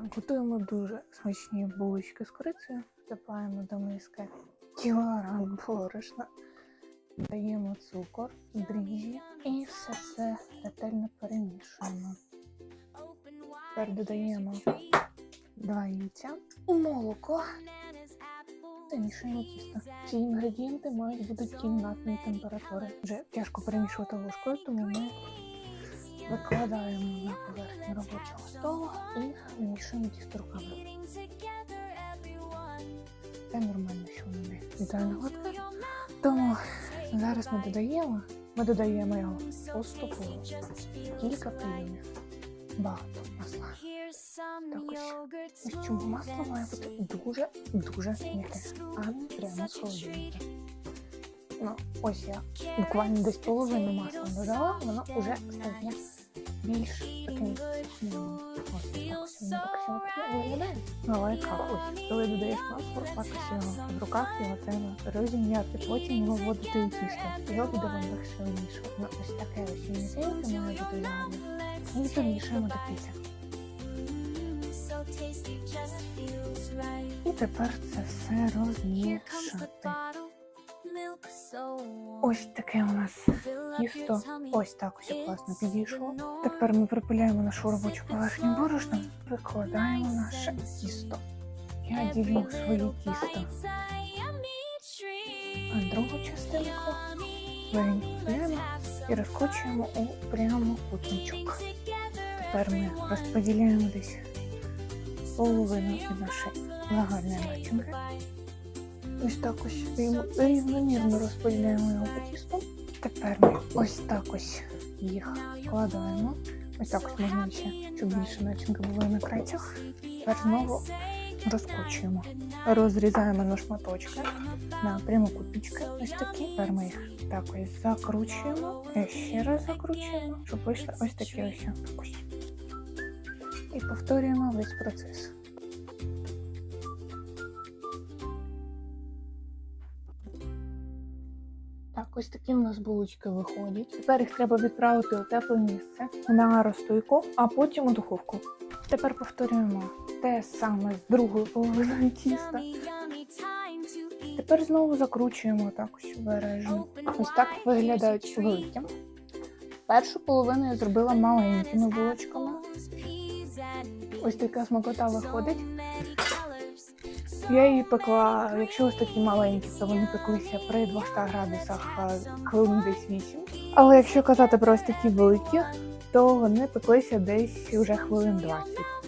Готуємо дуже смачні булочки з корицею. Засипаємо до миски кілограм борошна, даємо цукор, дріжджі і все це ретельно перемішуємо. Тепер додаємо два яйця, молоко та мішаємо тісто. Ці інгредієнти мають бути кімнатної температури. Вже тяжко перемішувати ложкою, тому ми викладаємо на поверхню робочого столу і вимішуємо тісто руками. Це нормально, що воно не ідеально гладке. Тому зараз ми додаємо, ми додаємо його поступово. Кілька прийомів. Багато масла. Так ось. Ось чому масло має бути дуже дуже м'яке, а не прямо з. Ну, ось я буквально десь половину масла додала, воно вже стає більш смілим. Ось коли додаєш масло, ось його в руках його треба розім'яти, потім його вводити у тісто. Його буде вам легше вимішувати. Ну, ось таке ось м'ясеньке має бути гарне. І замішуємо до кінця. І тепер це все розмішати. Ось таке у нас тісто. Ось так ось класно підійшло. Тепер ми припиляємо нашу робочу поверхню борошном, викладаємо наше тісто. Я ділю своє тісто. А другу частинку вирівнюємо і розкочуємо у прямокутничок. Тепер ми розподіляємо десь половину від нашої загальної начинки. Ось так ось рівно- рівномірно розподіляємо його по тісту. Тепер ми ось так ось їх вкладаємо. Ось так ось можна ще, щоб більше начинки було на крайцях. Тепер знову розкочуємо. Розрізаємо на шматочки, на прямокутнички. Ось такі. Тепер ми їх так ось закручуємо. І ще раз закручуємо, щоб вийшли ось такі. Ось. І повторюємо весь процес. Так, ось такі у нас булочки виходять. Тепер їх треба відправити у тепле місце на розстойку, а потім у духовку. Тепер повторюємо те саме з другою половиною тіста. Тепер знову закручуємо так ось обережно. Ось так виглядають великі. Першу половину я зробила маленькими булочками. Ось така смакота виходить. Я її пекла, якщо ось такі маленькі, то вони пеклися при 200 градусах хвилин десь 8. Але якщо казати про ось такі великі, то вони пеклися десь вже хвилин 20.